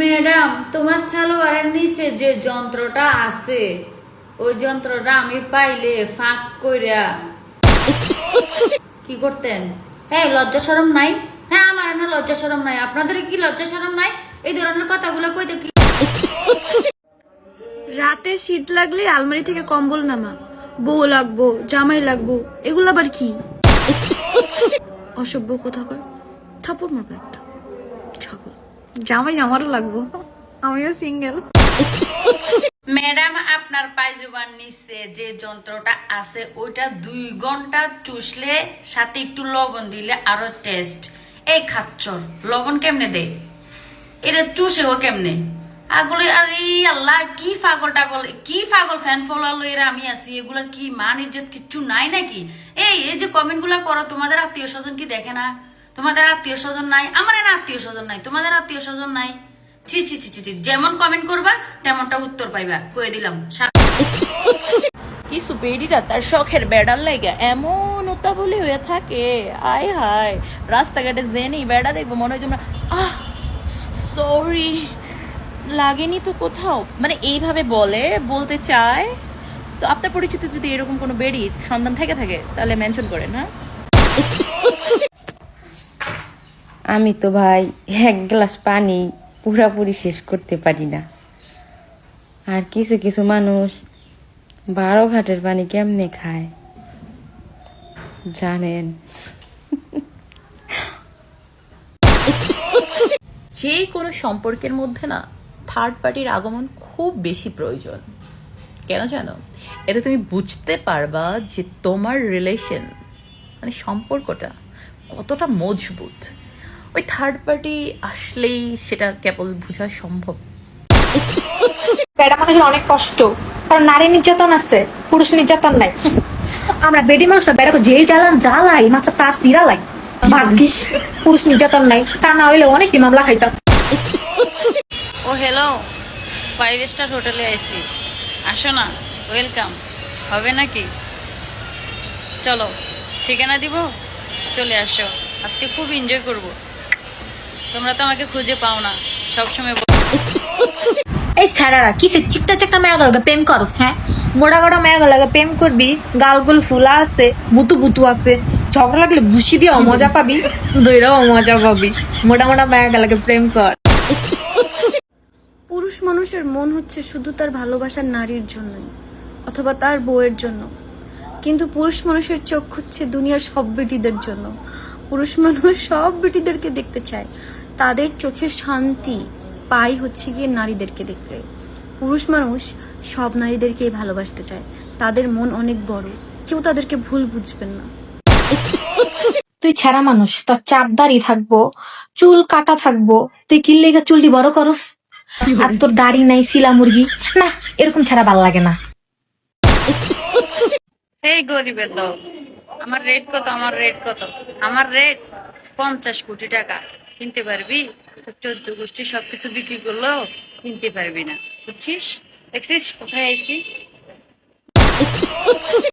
Madam, তোমার সালোয়ারের নিচে যে যন্ত্রটা আছে, ওই যন্ত্রটা আমি পাইলে ফাঁক কইরা কি করতেন? হ্যাঁ লজ্জা শরম নাই? হ্যাঁ আমার না লজ্জা শরম নাই। আপনাদের কি লজ্জা শরম নাই? এই ধরনের কথাগুলো কইতে কি রাতে শীত লাগলে আলমারি থেকে কম্বল নামা। বউ লাগবো, জামাই লাগবো, এগুলো আবার কি? অসভ্য কোথাকার থাপড় মারবে একটা। ছাগল। জামাই আমারও লাগবো। আমিও সিঙ্গেল ম্যাডাম, আপনার পায়জুবার নিচে যে যন্ত্রটা আছে, ওইটা দুই ঘণ্টা চুষলে, সাথে একটু লবণ দিলে আরও টেস্ট এই খাচ্চর লবণ কেমনে দে এটা চুষেও কেমনে? আগলে, আরে আল্লাহ, কি পাগল টাগল, কি পাগল ফ্যান ফলোয়ার এরা আমি আছি, এগুলার কি মান ইজ্জত কিচ্ছু নাই নাকি? এই এই যে কমেন্টগুলা করো, তোমাদের আত্মীয় স্বজন কি দেখে না? তোমাদের আত্মীয় স্বজন নাই আমার এর আত্মীয় স্বজন নাই, তোমাদের আত্মীয় স্বজন নাই। ছি ছি ছি ছি। যেমন কমেন্ট করবা, তেমনটা উত্তর পাইবা। কয়ে দিলাম। কিছু বেডিরা তার শখের বেড়ার লাগে এমন উত্তাবলি হয়ে থাকে। আয় হায়, রাস্তাঘাটে জেনি বেড়া দেখব, মনে হয় তোমরা আহ সরি লাগেনি তো কোথাও। মানে এইভাবে বলে, বলতে চায়। তো আপনার পরিচিত যদি এরকম কোনো বেডির সন্ধান থেকে থাকে, তাহলে মেনশন করেন হ্যাঁ? আমি তো ভাই এক গ্লাস পানি পুরাপুরি শেষ করতে পারি না। আর কিছু কিছু মানুষ বারো ঘাটের পানি কেমনে খায়? জানেন। যে কোনো সম্পর্কের মধ্যে না থার্ড পার্টির আগমন খুব বেশি প্রয়োজন। কেন জানো? এটা তুমি বুঝতে পারবা যে তোমার রিলেশন মানে সম্পর্কটা কতটা মজবুত। ওই থার্ড পার্টি আসলেই সেটা কেবল বোঝা সম্ভব। বেড়া মানুষের অনেক কষ্ট। কারণ নারী নির্যাতন আছে পুরুষ নির্যাতন নাই। আমরা বেডি মানুষরা বেড়াকে যেই জ্বালান জ্বালাই মাত্র তার সিরালাই। ভাগ্যিস পুরুষ নির্যাতন নাই। তা না হইলে অনেকটি মামলা খাইতাম। ও হ্যালো ফাইভ স্টার হোটেলে আইসি আসো না ওয়েলকাম হবে নাকি? চলো ঠিকানা দিব চলে আসো। আজকে খুব এনজয় করব। তোমরা তো আমাকে খুঁজে পাও না। সবসময় বল- এই স্যারারা কিসে চিকটা চিকটা মেয়েগুলো লাগে প্রেম করস হ্যাঁ? মোড়া গোড়া মেয়েগুলো লাগে প্রেম করবি গালগুল ফুলা আছে বুতু বুতু আছে। ঝগড়া লাগলে ঘুষি দিয়ে মজা পাবি দইরাও মজা পাবি। মোটা মোটা মেয়েগুলো লাগে প্রেম কর। পুরুষ মানুষের মন হচ্ছে শুধু তার ভালোবাসার নারীর জন্যই অথবা তার বউয়ের জন্য। কিন্তু পুরুষ মানুষের চোখ হচ্ছে দুনিয়ার সব বেটিদের জন্য। পুরুষ মানুষ সব বেটিদেরকে দেখতে চায় তাদের চোখের শান্তি পাই হচ্ছে গিয়ে নারীদেরকে দেখলে। পুরুষ মানুষ সব নারীদেরকেই ভালোবাসতে চায়। তাদের মন অনেক বড়। কেউ তাদেরকে ভুল বুঝবেন না। তুই ছেঁড়া মানুষ তোর চাপ দাড়ি থাকব চুল কাটা থাকব তুই কি লেগে চুলটি বড় করস। আর তোর দাড়ি নাই শিলা মুরগি। না এরকম ছাড়া ভালো লাগে না। এই গরিবের দল আমার রেট কত আমার রেট কত? আমার রেট পঞ্চাশ কোটি টাকা। কিনতে পারবি? চোদ্দ গোষ্ঠী সবকিছু বিক্রি করলেও কিনতে পারবি না। বুঝছিস? দেখছিস? কোথায় আইছি?